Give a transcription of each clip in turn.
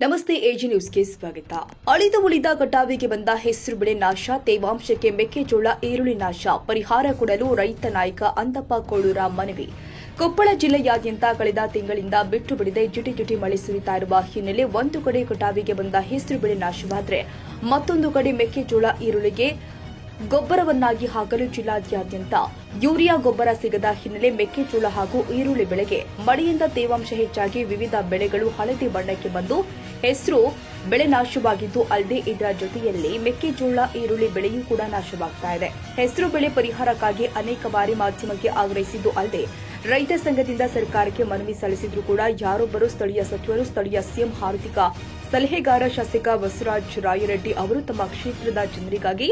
ನಮಸ್ತೆ, ಎಜಿ ನ್ಯೂಸ್ಗೆ ಸ್ವಾಗತ. ಅಳಿದು ಉಳಿದ ಕಟಾವಿಗೆ ಬಂದ ಹೆಸರು ಬೆಳೆ ನಾಶ, ತೇವಾಂಶಕ್ಕೆ ಮೆಕ್ಕೆಜೋಳ ಈರುಳ್ಳಿ ನಾಶ, ಪರಿಹಾರ ಕೊಡಲು ರೈತ ನಾಯಕ ಅಂತಪ್ಪ ಕೋಳೂರ ಮನವಿ. ಕೊಪ್ಪಳ ಜಿಲ್ಲೆಯಾದ್ಯಂತ ಕಳೆದ ತಿಂಗಳಿಂದ ಬಿಟ್ಟು ಬಿಡದೆ ಜಿಟಿ ಜಿಟಿ ಮಳೆ ಸುರಿತಾ ಇರುವ ಹಿನ್ನೆಲೆ ಒಂದು ಕಡೆ ಕಟಾವಿಗೆ ಬಂದ ಹೆಸರು ಬೆಳೆ ನಾಶವಾದರೆ ಮತ್ತೊಂದು ಕಡೆ ಮೆಕ್ಕೆಜೋಳ ಈರುಳ್ಳಿಗೆ ಗೊಬ್ಬರವನ್ನಾಗಿ ಹಾಕಲು ಜಿಲ್ಲಾದ್ಯಂತ ಯೂರಿಯಾ ಗೊಬ್ಬರ ಸಿಗದ ಹಿನ್ನೆಲೆ ಮೆಕ್ಕೆಜೋಳ ಹಾಗೂ ಈರುಳ್ಳಿ ಬೆಳೆಗೆ ಮಳೆಯಿಂದ ತೇವಾಂಶ ಹೆಚ್ಚಾಗಿ ವಿವಿಧ ಬೆಳೆಗಳು ಹಳದಿ ಬಣ್ಣಕ್ಕೆ ಬಂದು ಹೆಸರು ಬೆಳೆ ನಾಶವಾಗಿದ್ದು ಅಲ್ಲದೆ ಇದರ ಜೊತೆಯಲ್ಲಿ ಮೆಕ್ಕೆಜೋಳ, ಈರುಳ್ಳಿ ಬೆಳೆಯೂ ಕೂಡ ನಾಶವಾಗ್ತಾ ಇದೆ. ಹೆಸರು ಬೆಳೆ ಪರಿಹಾರಕ್ಕಾಗಿ ಅನೇಕ ಬಾರಿ ಮಾಧ್ಯಮಕ್ಕೆ ಆಗ್ರಹಿಸಿದ್ದು ಅಲ್ಲದೆ ರೈತ ಸಂಘದಿಂದ ಸರ್ಕಾರಕ್ಕೆ ಮನವಿ ಸಲ್ಲಿಸಿದ್ರೂ ಕೂಡ ಯಾರೊಬ್ಬರು ಸ್ಥಳೀಯ ಸಚಿವರು, ಸ್ಥಳೀಯ ಸಿಎಂ ಆರ್ಥಿಕ ಸಲಹೆಗಾರ ಶಾಸಕ ಬಸವರಾಜ ರಾಯರೆಡ್ಡಿ ಅವರು ತಮ್ಮ ಕ್ಷೇತ್ರದ ಜನರಿಗಾಗಿ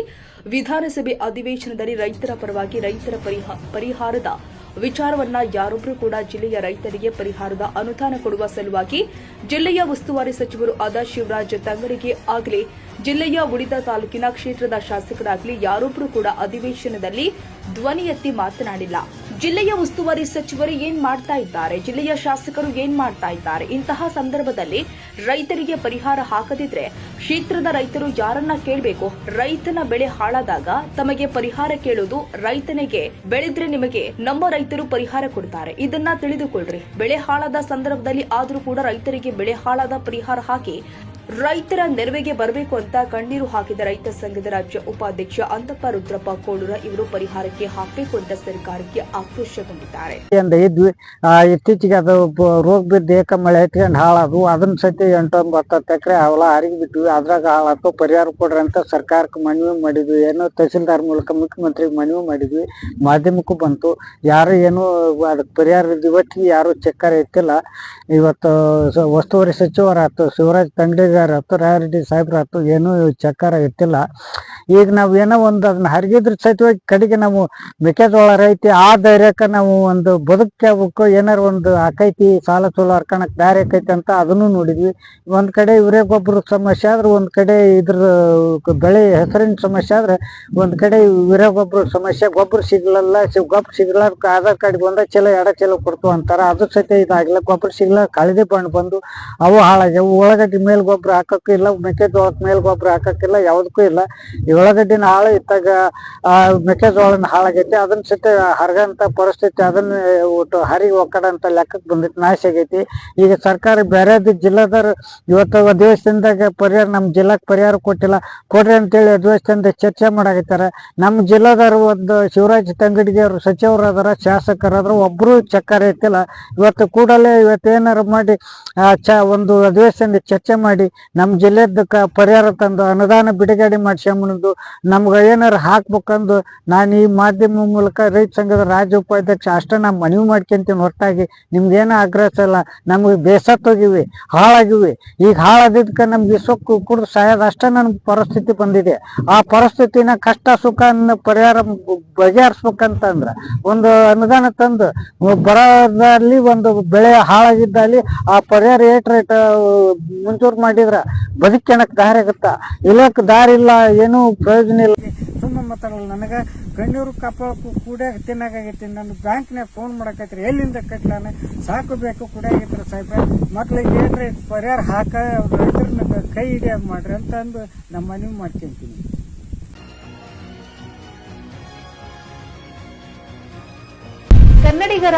ವಿಧಾನಸಭೆ ಅಧಿವೇಶನದಲ್ಲಿ ರೈತರ ಪರವಾಗಿ ರೈತರ ಪರಿಹಾ- ಪರಿಹಾರದ ವಿಚಾರವನ್ನ ಯಾರೊಬ್ಬರು ಕೂಡ ಜಿಲ್ಲೆಯ ರೈತರಿಗೆ ಪರಿಹಾರದ ಅನುದಾನ ಕೊಡುವ ಸಲುವಾಗಿ ಜಿಲ್ಲೆಯ ಉಸ್ತುವಾರಿ ಸಚಿವರು ಆದ ಶಿವರಾಜ್ ತಂಗಡಿಗೆ ಆಗಲಿ ಜಿಲ್ಲೆಯ ಉಳಿದ ತಾಲೂಕಿನ ಕ್ಷೇತ್ರದ ಶಾಸಕರಾಗಲಿ ಯಾರೊಬ್ಬರೂ ಕೂಡ ಅಧಿವೇಶನದಲ್ಲಿ ಧ್ವನಿ ಎತ್ತಿ ಮಾತನಾಡಿಲ್ಲ. ಜಿಲ್ಲೆಯ ಉಸ್ತುವಾರಿ ಸಚಿವರು ಏನ್ ಮಾಡ್ತಾ ಇದ್ದಾರೆ? ಜಿಲ್ಲೆಯ ಶಾಸಕರು ಏನ್ ಮಾಡ್ತಾ ಇದ್ದಾರೆ? ಇಂತಹ ಸಂದರ್ಭದಲ್ಲಿ ರೈತರಿಗೆ ಪರಿಹಾರ ಹಾಕದಿದ್ರೆ ಕ್ಷೇತ್ರದ ರೈತರು ಯಾರನ್ನ ಕೇಳಬೇಕು? ರೈತನ ಬೆಳೆ ಹಾಳಾದಾಗ ತಮಗೆ ಪರಿಹಾರ ಕೇಳುವುದು ರೈತನಿಗೆ. ಬೆಳೆದ್ರೆ ನಿಮಗೆ ನಮ್ಮ ರೈತರು ಪರಿಹಾರ ಕೊಡ್ತಾರೆ. ಇದನ್ನ ತಿಳಿದುಕೊಳ್ಳ್ರಿ ಬೆಳೆ ಹಾಳಾದ ಸಂದರ್ಭದಲ್ಲಿ ಆದ್ರೂ ಕೂಡ ರೈತರಿಗೆ ಬೆಳೆ ಹಾಳಾದ ಪರಿಹಾರ ಹಾಕಿ ರೈತರ ನೆರವಿಗೆ ಬರಬೇಕು ಅಂತ ಕಣ್ಣೀರು ಹಾಕಿದ ರೈತ ಸಂಘದ ರಾಜ್ಯ ಉಪಾಧ್ಯಕ್ಷ ಅಂತಪ್ಪ ರುದ್ರಪ್ಪ ಕೋಳೂರ ಇವರು ಪರಿಹಾರಕ್ಕೆ ಹಾಕಬೇಕು ಅಂತ ಸರ್ಕಾರಕ್ಕೆ ಆಕ್ರೋಶಗೊಂಡಿದ್ದಾರೆ. ಇತ್ತೀಚೆಗೆ ಅದು ರೋಗ ಬಿದ್ದು ಏಕ ಮಳೆ ಎತ್ಕೊಂಡು ಹಾಳಾದ್ವು. ಅದನ್ನ ಸತಿ ಎಂಟೊಂಬತ್ತು ಹತ್ತು ಎಕರೆ ಅವಲ ಹರಿಗೆ ಬಿಟ್ಟು ಅದ್ರಾಗ ಹಾಳಾತು. ಪರಿಹಾರ ಕೊಡ್ರಿ ಅಂತ ಸರ್ಕಾರಕ್ಕೆ ಮನವಿ ಮಾಡಿದ್ವಿ. ಏನೋ ತಹಸೀಲ್ದಾರ್ ಮೂಲಕ ಮುಖ್ಯಮಂತ್ರಿಗೆ ಮನವಿ ಮಾಡಿದ್ವಿ. ಮಾಧ್ಯಮಕ್ಕೂ ಬಂತು. ಯಾರು ಏನು ಅದಕ್ಕೆ ಪರಿಹಾರ ಇವತ್ತಿಗೆ ಯಾರು ಚೆಕ್ಕರ್ ಎತ್ತಿಲ್ಲ. ಇವತ್ತು ವಸ್ತುವರಿ ಸಚಿವರಾಯ್ತು. ಶಿವರಾಜ್ ತಂಗಡಿಗಾರ ಆಯ್ತು ರಾಯರೆಡ್ಡಿ ಸಾಹೇಬ್ರಾಯ್ತು ಏನೂ ಚಕ್ಕಾರ ಎತ್ತಿಲ್ಲ ಈಗ ನಾವು ಏನೋ ಒಂದು ಅದನ್ನ ಹರಿಗಿದ್ರ ಸಹಿತವಾಗಿ ಕಡೆಗೆ ನಾವು ಮೆಕ್ಕೆಜೋಳ ರೈತಿ ಆ ಧೈರ್ಯಕ್ಕೆ ನಾವು ಒಂದು ಬದುಕಬೇಕು ಏನಾರ ಒಂದು ಆಕೈತಿ, ಸಾಲ ಸೋಲ ಹರ್ಕಣಕ್ ದಾರಿ ಆಕೈತಿ ಅಂತ ಅದನ್ನು ನೋಡಿದ್ವಿ. ಒಂದ್ ಕಡೆ ಇವರೇ ಗೊಬ್ಬರ ಸಮಸ್ಯೆ ಆದ್ರೆ, ಒಂದ್ ಕಡೆ ಇದ್ರ ಬೆಳೆ ಹೆಸರಿನ ಸಮಸ್ಯೆ ಆದ್ರೆ, ಒಂದ್ ಕಡೆ ಇವರೇ ಗೊಬ್ಬರ ಸಮಸ್ಯೆ, ಗೊಬ್ಬರ ಸಿಗ್ಲಲ್ಲ ಗೊಬ್ಬರ ಸಿಗ್ಲ ಆಧಾರ್ ಕಾರ್ಡ್ ಬಂದ ಚೀಲ, ಎಡ ಚೀಲ ಕೊಡ್ತು ಅಂತಾರ. ಅದ್ರ ಸಹಿತ ಇದಾಗಿಲ್ಲ ಗೊಬ್ಬರ ಸಿಗ್ಲ ಕಳದಿ ಬಣ್ಣ ಬಂದು ಅವು ಹಾಳಾಗ್ಯಾವು. ಉಳ್ಳಾಗಡ್ಡಿ ಮೇಲ್ ಗೊಬ್ಬರ ಹಾಕಕ್ಕೂ ಇಲ್ಲ ಮೆಕ್ಕೆಜೋಳಕ್ಕೆ ಮೇಲ್ ಗೊಬ್ಬರ ಹಾಕಕ್ಕಿಲ್ಲ, ಯಾವುದಕ್ಕೂ ಇಲ್ಲ. ಈ ಉಳ್ಳಾಗಡ್ಡಿನ ಹಾಳು ಇತ್ತಾಗ ಮೆಕ್ಕೆಜೋಳನ ಹಾಳಾಗೈತಿ, ಅದನ್ನ ಸಹಿತ ಹರಗಂತ ಪರಿಸ್ಥಿತಿ, ಅದನ್ನ ಒಟ್ಟು ಹರಿಗೆ ಒಕ್ಕಡಂತ ಲೆಕ್ಕಕ್ಕೆ ಬಂದಿತ್ತು, ನಾಶ ಆಗೈತಿ. ಈಗ ಸರ್ಕಾರ ಬೇರೆ ಜಿಲ್ಲಾದಾರ ಇವತ್ತು ಅಧಿವೇಶನದಾಗ ಪರಿಹಾರ ನಮ್ಮ ಜಿಲ್ಲಾಕ್ ಪರಿಹಾರ ಕೊಟ್ಟಿಲ್ಲ. ಕೊಡ್ರಿ ಅಂತೇಳಿ ಅಧಿವೇಶನದ ಚರ್ಚೆ ಮಾಡಾಕತ್ತಾರ. ನಮ್ಮ ಜಿಲ್ಲಾದಾರ ಒಂದು ಶಿವರಾಜ್ ತಂಗಡಿಗೆ ಅವರು ಸಚಿವರಾದ್ರ, ಶಾಸಕರಾದ್ರ, ಒಬ್ರು ಚಕ್ಕರ್ ಐತಿಲ್ಲ ಇವತ್ತು ಕೂಡಲೇ ಇವತ್ತು ಏನಾರು ಮಾಡಿ ಚ, ಒಂದು ಅಧಿವೇಶನದ ಚರ್ಚೆ ಮಾಡಿ ನಮ್ಮ ಜಿಲ್ಲೆದಕ್ಕ ಪರಿಹಾರ ತಂದು ಅನುದಾನ ಬಿಡುಗಡೆ ಮಾಡಿಸ್ಕೊಂಬಂದು ನಮ್ಗೆ ಏನಾರ ಹಾಕ್ಬೇಕಂದು ನಾನು ಈ ಮಾಧ್ಯಮ ಮೂಲಕ ರೈತ ಸಂಘದ ರಾಜ್ಯ ಉಪಾಧ್ಯಕ್ಷ ಅಷ್ಟೇ ನಾ ಮನವಿ ಮಾಡ್ಕೊಂತೀನಿ ಹೊರತಾಗಿ. ನಿಮ್ಗೇನು ಆಗ್ರಹಿಸಲ್ಲ, ನಮ್ಗೆ ಬೇಸತ್ತೋಗಿವಿ ಹಾಳಾಗಿವಿ. ಈಗ ಹಾಳಾದಿದ್ದಕ್ಕೆ ನಮ್ಗೆ ಸೊಕ್ಕು ಕುಡಿದು ಸಾಯದ ಅಷ್ಟೇ ನನಗೆ ಪರಿಸ್ಥಿತಿ ಬಂದಿದೆ. ಆ ಪರಿಸ್ಥಿತಿನ ಕಷ್ಟ ಸುಖ ಪರಿಹಾರ ಬಗೆಹರಿಸ್ಬೇಕಂತಂದ್ರೆ ಒಂದು ಅನುದಾನ ತಂದು ಬರೋದಲ್ಲಿ ಒಂದು ಬೆಳೆ ಹಾಳಾಗಿದ್ದಲ್ಲಿ ಆ ಪರಿಹಾರ ಏಟ್ ರೇಟ್ ಮಂಜೂರು ಮಾಡಿದ್ರ ಬದುಕಣಕ್ ದಾರಿ ಆಗುತ್ತ? ಇಲ್ಲಕ್ ದಾರಿ ಇಲ್ಲ ಏನೂ ಪ್ರಯೋಜನ ಇಲ್ಲ. ಸುಮ್ಮನೆ ಮಾತಾಡಲ್ಲ ನನಗೆ. ಕಣ್ಣೂರು ಕಪ್ಪಳಕ್ಕೂ ಕೂಡ ತಿನ್ನಾಗೈತಿ ನನ್ನ ಬ್ಯಾಂಕ್ನಾಗ ಫೋನ್ ಮಾಡಕೈತ್ರಿ ಎಲ್ಲಿಂದ ಕಟ್ಲಾನ ಸಾಕು ಬೇಕು ಕೂಡ ಆಗೈತ್ರಿ ಸಾಹೇಬ್ರ. ಮಕ್ಳಿಗೆ ಏನ್ರಿ ಪರಿಹಾರ ಹಾಕ ರೈತರನ್ನ ಕೈ ಹಿಡಿಯಾಗ ಮಾಡ್ರಿ ಅಂತ ಅಂದು ನಮ್ಮ ಮನವಿ ಮಾಡ್ಕೊಂತೀನಿ. ಕನ್ನಡಿಗರ